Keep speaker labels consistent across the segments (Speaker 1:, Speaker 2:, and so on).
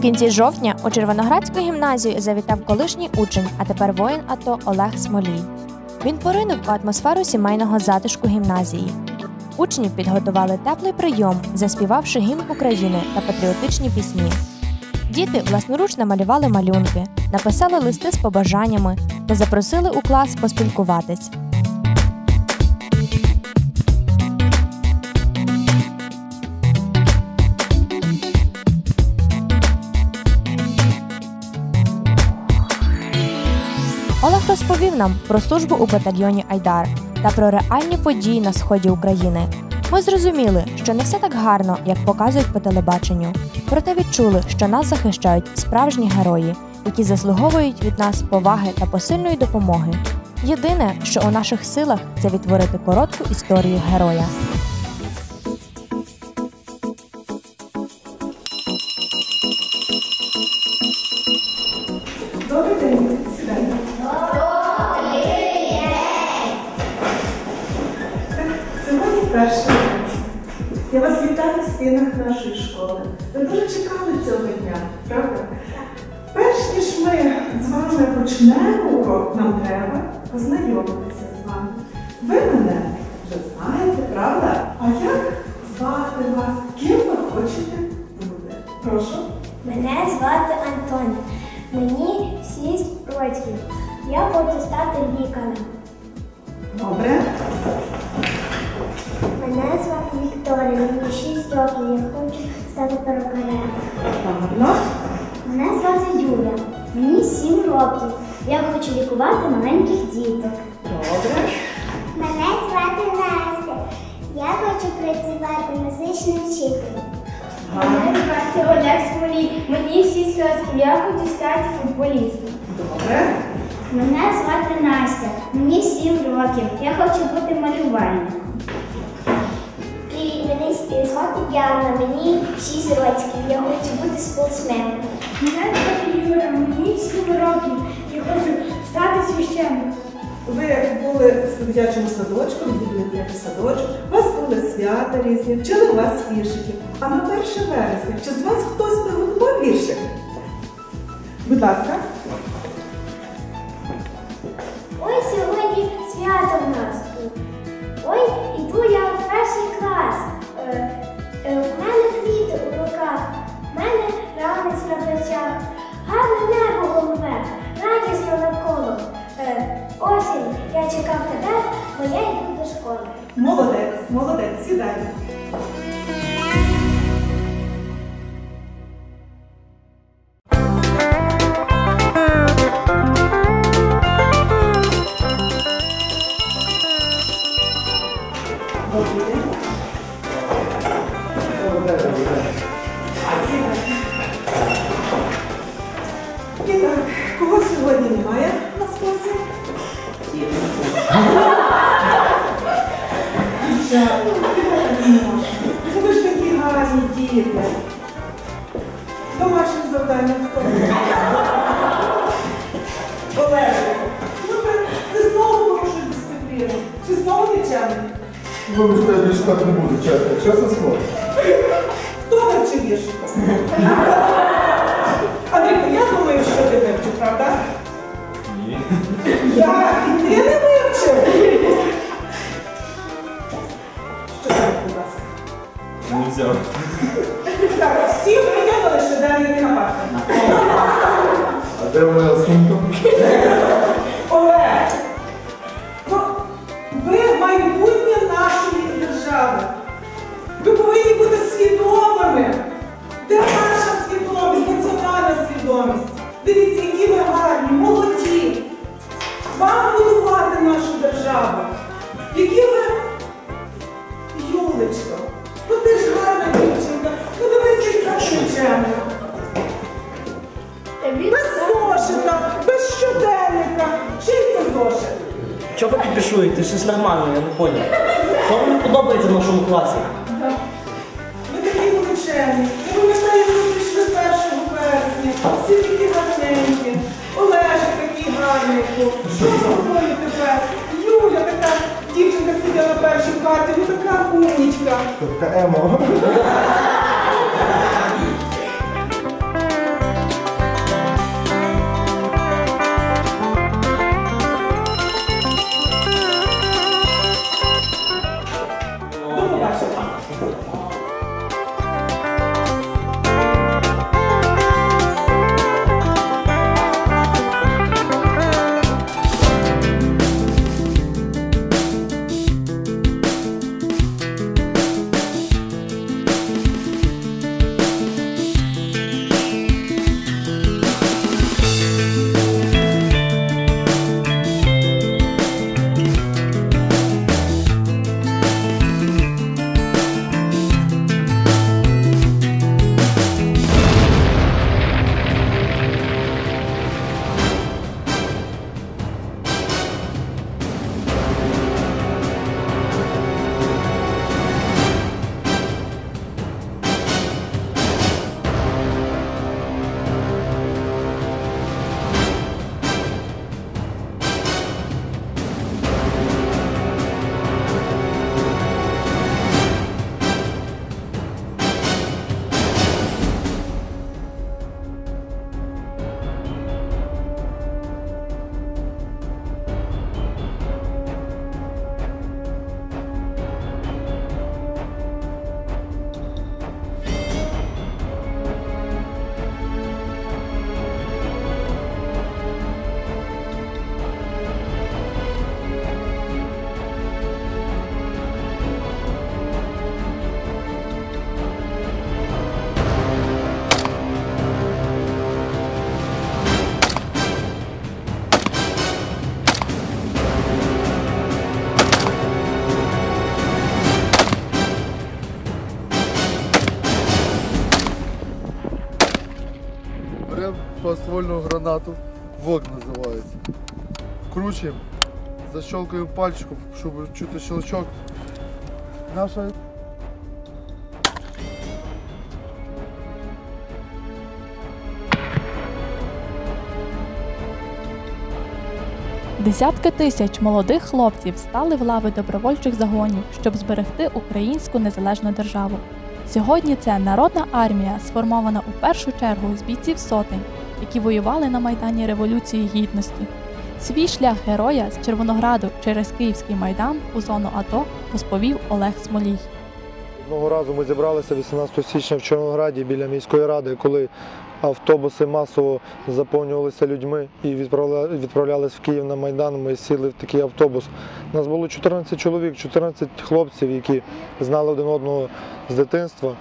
Speaker 1: кінці жовтня у Червоноградську гімназію завітав колишній учень, а тепер воїн АТО Олег Смолій. Він поринув у атмосферу сімейного затишку гімназії. Учнів підготували теплий прийом, заспівавши гімн України та патріотичні пісні. Діти власноруч намалювали малюнки, написали листи з побажаннями та запросили у клас поспілкуватись. Нам про службу у батальйоні Айдар та про реальні події на сході України. Ми зрозуміли, що не все так гарно, як показують по телебаченню. Проте відчули, що нас захищають справжні герої, які заслуговують від нас поваги та посильної допомоги. Єдине, що у наших силах, це відтворити коротку історію героя.
Speaker 2: Стінах нашої школи. Ви дуже чекали цього дня, правда? Перш ніж ми з вами почнемо урок, нам треба познайомитися з вами. Ви мене вже знаєте, правда? А як звати вас? Ким ви хочете бути? Прошу.
Speaker 3: Мене звати Антон. Мені 6 років. Я хочу стати лікарем.
Speaker 2: Добре.
Speaker 3: Мені 6 років. Я хочу стати перукарем.
Speaker 2: Гарно.
Speaker 3: Мене звати Юля. Мені 7 років. Я хочу лікувати маленьких діток.
Speaker 2: Добре.
Speaker 3: Мене звати Настя. Я хочу працювати музичним вчителем.
Speaker 2: Гарно.
Speaker 3: звати Олег Смолій. Мені 6 років. Я хочу стати футболістом.
Speaker 2: Добре.
Speaker 3: Мене звати Настя, мені 7 років. Я хочу бути малювальником. Звати Діана, мені 6 років. Я хочу бути спортсменом. Мене звати Юра, мені 7 років. Я хочу стати священником.
Speaker 2: Ви були в дитячому садочку, дитячий садочок, у вас були свята різні, вчили у вас віршики. А на 1 вересня, чи з вас хтось приготував віршик? Будь ласка.
Speaker 3: Ранець гарне небо голубе, радісно навколо. Е, Осінь, я чекав тебе, бо я йду до школи.
Speaker 2: Молодець, молодець, сідай. Олег, ну ти, ти знову порушуєш дисципліну. Чи знову нечемний?
Speaker 4: Вибачте, я більше так не буду, чесно. Чесне слово.
Speaker 2: Хто вивчив віршика? Андрійко, я думаю, що ти вивчив, правда?
Speaker 4: Ні.
Speaker 2: Я і ти не вивчив. Що це, будь ласка?
Speaker 4: Не взяв. А де моя
Speaker 2: Ви?
Speaker 5: Щось нормально, я не поняв. Що вам не подобається в нашому класі?
Speaker 2: Ви такі величезні. Я пам'ятаю, ви прийшли 1 вересня. Всі такі гарненькі. Олежик такий гарний був. Що з тобою тепер? Юля така дівчинка сиділа на першій парті, ну така умнічка.
Speaker 4: Така емо. Кручуємо, защелкуємо пальчиком, щоб чути щелчок. Наша
Speaker 6: Десятки тисяч молодих хлопців стали в лави добровольчих загонів, щоб зберегти українську незалежну державу. Сьогодні це народна армія, сформована у першу чергу з бійців сотень, які воювали на майдані Революції Гідності. Свій шлях героя з Червонограду через Київський майдан у зону АТО розповів Олег Смолій.
Speaker 7: Одного разу ми зібралися 18 січня в Чорнограді біля міської ради, коли автобуси масово заповнювалися людьми і відправля- відправлялись в Київ на Майдан. Ми сіли в такий автобус. Нас було 14 чоловік, 14 хлопців, які знали один одного з дитинства.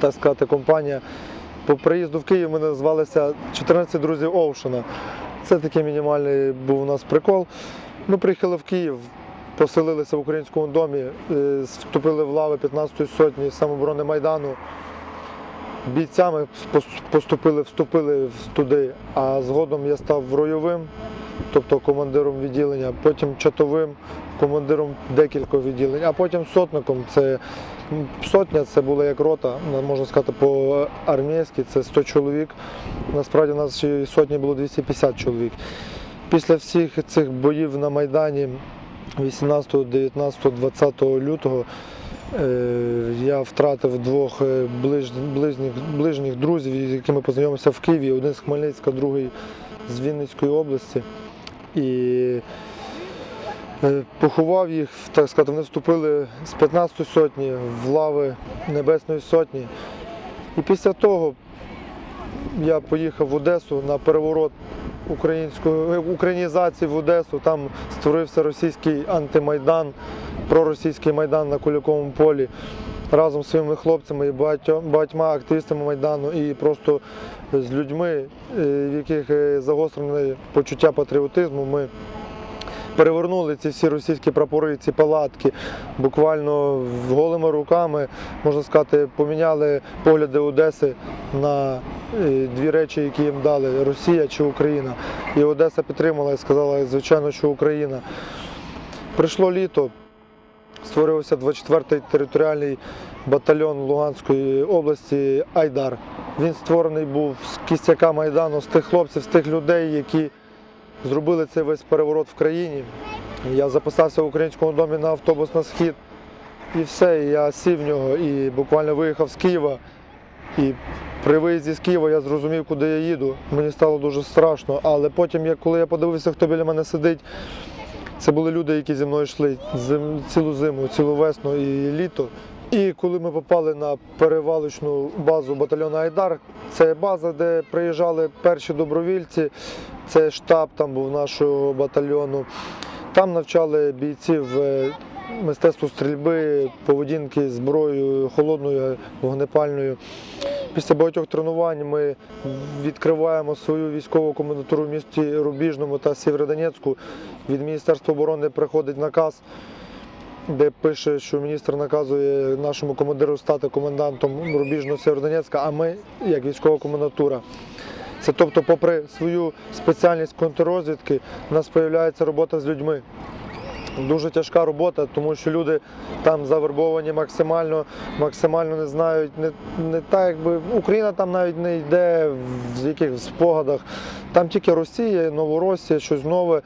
Speaker 7: Так сказати, компанія. По приїзду в Київ ми назвалися 14 друзів Овшина. Це такий мінімальний був у нас прикол. Ми приїхали в Київ, поселилися в українському домі, е, вступили в лави 15-ї сотні самоборони Майдану. Бійцями поступили, вступили туди, а згодом я став ройовим, тобто командиром відділення, потім чатовим, командиром декількох відділень, а потім сотником. Це сотня, це була як рота, ну, можна сказати, по-армійськи, це 100 чоловік. Насправді в нас сотні було 250 чоловік. Після всіх цих боїв на Майдані 18, 19, 20 лютого е, я втратив двох е, ближ, ближніх, ближніх друзів, з якими познайомився в Києві. Один з Хмельницька, другий з Вінницької області. І поховав їх, так сказати, вони вступили з 15 сотні в лави Небесної Сотні. І після того я поїхав в Одесу на переворот е, українізації в Одесу. Там створився російський антимайдан, проросійський майдан на Куликовому полі. Разом з своїми хлопцями і багатьма активістами Майдану і просто з людьми, е, в яких е, загострене почуття патріотизму, ми перевернули ці всі російські прапори, ці палатки, буквально голими руками, можна сказати, поміняли погляди Одеси на е, дві речі, які їм дали Росія чи Україна. І Одеса підтримала і сказала, звичайно, що Україна. Прийшло літо, створився 24-й територіальний батальйон Луганської області Айдар. Він створений був з кістяка Майдану, з тих хлопців, з тих людей, які зробили цей весь переворот в країні. Я записався в українському домі на автобус на схід. І все, і я сів в нього і буквально виїхав з Києва. І при виїзді з Києва я зрозумів, куди я їду. Мені стало дуже страшно. Але потім, коли я подивився, хто біля мене сидить, це були люди, які зі мною йшли цілу зиму, цілу весну і літо. І коли ми попали на перевалочну базу батальйону Айдар, це база, де приїжджали перші добровільці, це штаб там був нашого батальйону. Там навчали бійців е, мистецтву стрільби, поведінки зброєю холодною, вогнепальною. Після багатьох тренувань ми відкриваємо свою військову комендатуру в місті Рубіжному та Сєвєродонецьку. Від Міністерства оборони приходить наказ, де пише, що міністр наказує нашому командиру стати комендантом Рубіжного Сєвєродонецька, а ми як військова комендатура. Це тобто, попри свою спеціальність контррозвідки, у нас з'являється робота з людьми. Дуже тяжка робота, тому що люди там завербовані максимально, максимально не знають, не, не так, якби Україна там навіть не йде в яких спогадах. Там тільки Росія, Новоросія, щось нове.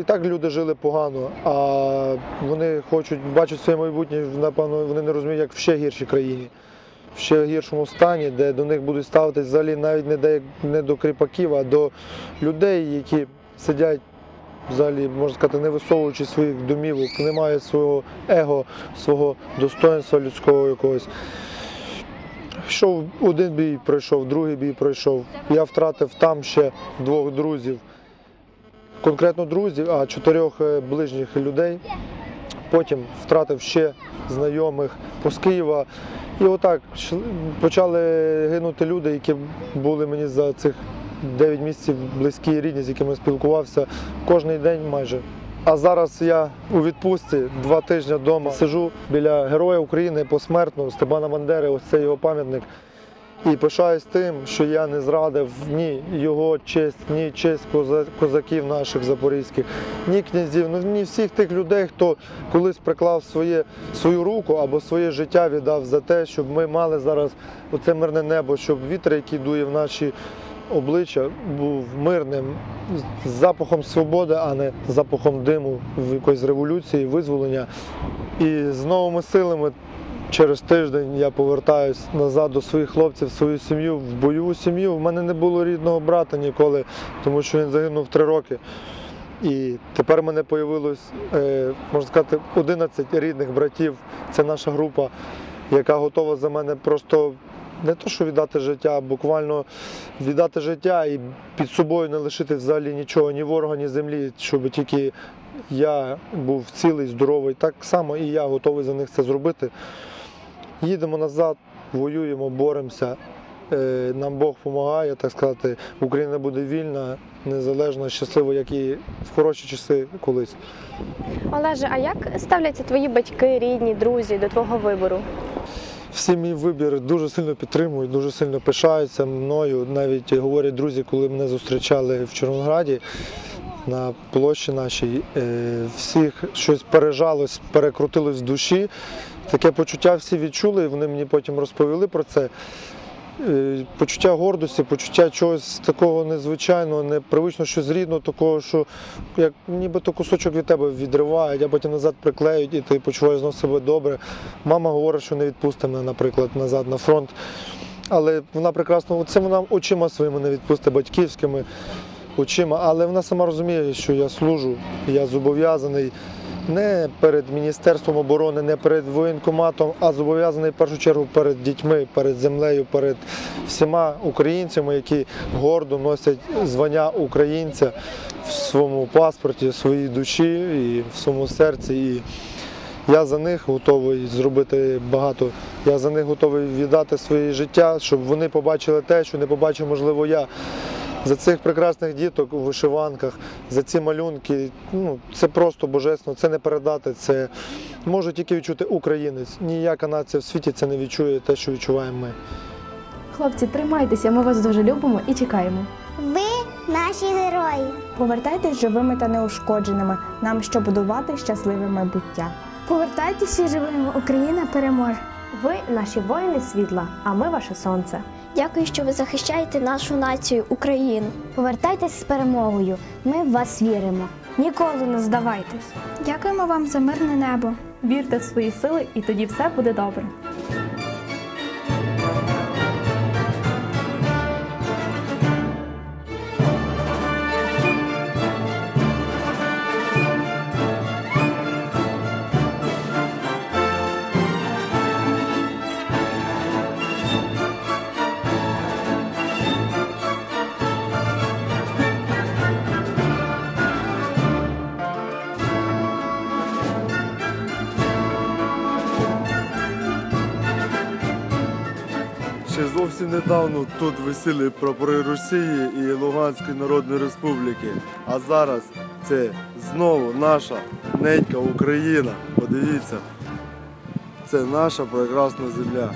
Speaker 7: І так люди жили погано, а вони хочуть бачать своє майбутнє, напевно, вони не розуміють, як в ще гіршій країні, в ще гіршому стані, де до них будуть ставитись взагалі навіть не, де, не до кріпаків, а до людей, які сидять взагалі, можна сказати, не висовуючи своїх домівок, не мають свого его, свого достоинства людського якогось. Йшов один бій пройшов, другий бій пройшов. Я втратив там ще двох друзів. Конкретно друзів, а чотирьох е, ближніх людей. Потім втратив ще знайомих з Києва. І отак почали гинути люди, які були мені за цих 9 місяців близькі і рідні, з якими спілкувався кожен день майже. А зараз я у відпустці два тижні вдома сижу біля Героя України посмертно Степана Бандери, ось це його пам'ятник. І пишаюсь тим, що я не зрадив ні його честь, ні честь коза- козаків наших запорізьких, ні князів, ну ні всіх тих людей, хто колись приклав своє, свою руку або своє життя віддав за те, щоб ми мали зараз оце мирне небо, щоб вітер, який дує в наші обличчя, був мирним, з запахом свободи, а не запахом диму в якоїсь революції, визволення. І з новими силами через тиждень я повертаюсь назад до своїх хлопців, в свою сім'ю, в бойову сім'ю. У мене не було рідного брата ніколи, тому що він загинув три роки. І тепер мене появилось, е, можна сказати, 11 рідних братів. Це наша група, яка готова за мене просто не то, що віддати життя, а буквально віддати життя і під собою не лишити взагалі нічого, ні ворога, ні землі, щоб тільки я був цілий, здоровий. Так само і я готовий за них це зробити. Їдемо назад, воюємо, боремося. Е, Нам Бог допомагає, так сказати, Україна буде вільна, незалежна, щаслива, як і в хороші часи колись.
Speaker 1: Олеже, а як ставляться твої батьки, рідні, друзі до твого вибору?
Speaker 7: Всі мій вибір дуже сильно підтримують, дуже сильно пишаються мною. Навіть говорять друзі, коли мене зустрічали в Червонограді на площі нашій, е, всіх щось пережалось, перекрутилось в душі. Таке почуття всі відчули, і вони мені потім розповіли про це. Е, Почуття гордості, почуття чогось такого незвичайного, непривично, щось рідного, такого, що як нібито кусочок від тебе відривають, а потім назад приклеють, і ти почуваєш знов себе добре. Мама говорить, що не відпустить мене, наприклад, назад на фронт. Але вона прекрасно, це вона очима своїми не відпустить, батьківськими очима, але вона сама розуміє, що я служу, я зобов'язаний не перед Міністерством оборони, не перед воєнкоматом, а зобов'язаний в першу чергу перед дітьми, перед землею, перед всіма українцями, які гордо носять звання українця в своєму паспорті, в своїй душі і в своєму серці. І я за них готовий зробити багато. Я за них готовий віддати своє життя, щоб вони побачили те, що не побачив, можливо, я. За цих прекрасних діток у вишиванках, за ці малюнки, ну це просто божественно, це не передати. Це може тільки відчути українець. Ніяка нація в світі це не відчує те, що відчуваємо ми.
Speaker 8: Хлопці, тримайтеся, ми вас дуже любимо і чекаємо.
Speaker 3: Ви наші герої.
Speaker 9: Повертайтесь живими та неушкодженими, нам що будувати щасливе майбуття.
Speaker 3: Повертайтеся живими, Україна переможе.
Speaker 1: Ви наші воїни світла, а ми ваше сонце.
Speaker 3: Дякую, що ви захищаєте нашу націю, Україну. Повертайтесь з перемогою. Ми в вас віримо.
Speaker 1: Ніколи не здавайтесь.
Speaker 3: Дякуємо вам за мирне небо.
Speaker 6: Вірте в свої сили, і тоді все буде добре.
Speaker 4: Недавно тут висіли прапори Росії і Луганської Народної Республіки. А зараз це знову наша ненька Україна. Подивіться, це наша прекрасна земля.